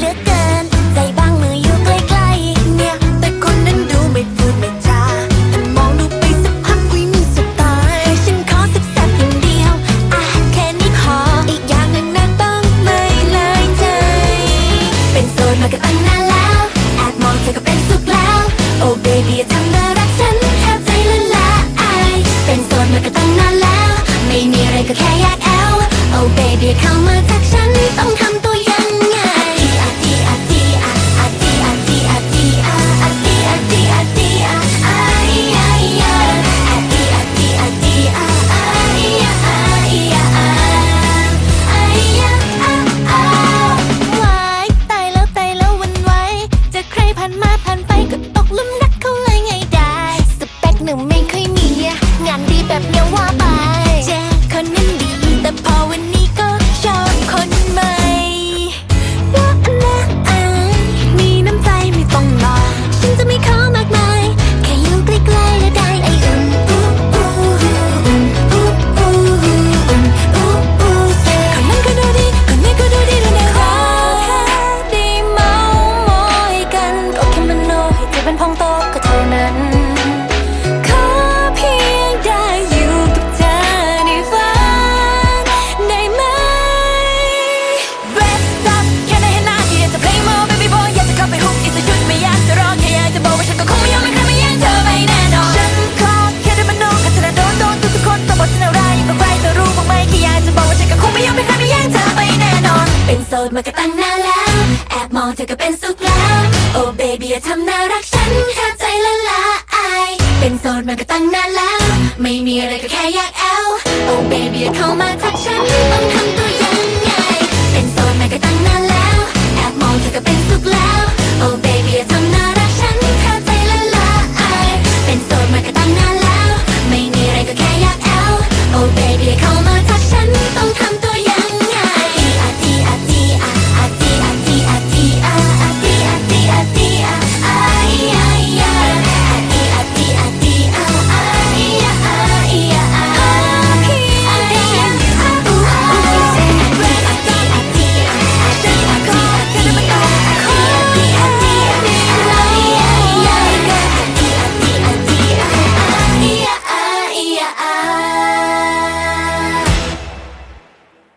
เลเหลือเกิน ใจบางมืออยู่ใกล้ๆเนี่ย แต่คนนั้นดูไม่พูดไม่จาแต่มองดูไปสักพักวิมีสไตล์ฉันขอสับสับอย่างเดียวอะแค่นี้พออีกอย่างหนึ่งนะต้องไม่เลยใจ เป็นโสดมาก็ตั้งนานแล้วแอบมองเธอก็เป็นสุขแล้ว โอ้เบบี้อย่าทำน่ารั ยงานดีแบบเนี้ยว่าไปเจคนนั้นดี แต่พอวันนี้ก็ชอบคนใหม่ว่าอะอายมีน้ำใจไม่ต้องรอฉันจะไม่ขอมากมาย แค่อยู่ใกล้ๆและได้ไออุ่นอู้อู้อุ่นอู้อู้อุ่นอู้อู้คนนั้นก็ดูดีคนนี้ก็ดูดีด้วยนะขอแค่ได้เมามอยกันก็แค่มโนให้ใจเป็นพองโต ดมาก็ตั้งนานแล้ว แอบมองเธอก็เป็นสุขแล้ว โอ้เบบี้อย่าทำน่ารักฉันข้าใจละลายเป็นโสดมาก็ตั้งนานแล้ว ไม่มีอะไรก็แค่อยากแอลโอ้เบบี้อย่าเข้ามาทักฉันต้องทำ